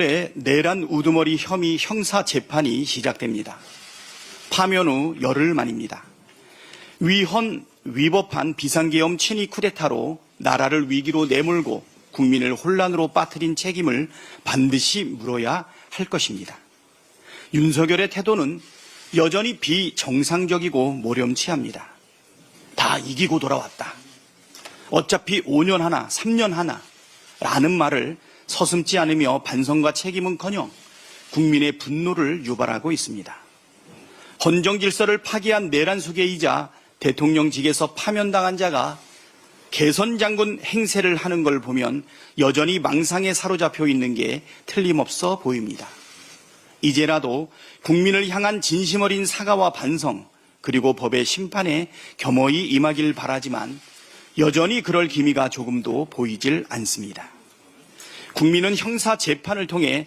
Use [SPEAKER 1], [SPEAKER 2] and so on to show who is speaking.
[SPEAKER 1] 의 내란 우두머리 혐의 형사 재판이 시작됩니다. 파면 후 열흘 만입니다. 위헌 위법한 비상계엄 친위 쿠데타로 나라를 위기로 내몰고 국민을 혼란으로 빠뜨린 책임을 반드시 물어야 할 것입니다. 윤석열의 태도는 여전히 비정상적이고 모렴치합니다. 다 이기고 돌아왔다. 어차피 5년 하나, 3년 하나 라는 말을 서슴지 않으며 반성과 책임은커녕 국민의 분노를 유발하고 있습니다. 헌정 질서를 파기한 내란 수계이자 대통령직에서 파면당한 자가 개선 장군 행세를 하는 걸 보면 여전히 망상에 사로잡혀 있는 게 틀림없어 보입니다. 이제라도 국민을 향한 진심 어린 사과와 반성 그리고 법의 심판에 겸허히 임하길 바라지만 여전히 그럴 기미가 조금도 보이질 않습니다. 국민은 형사 재판을 통해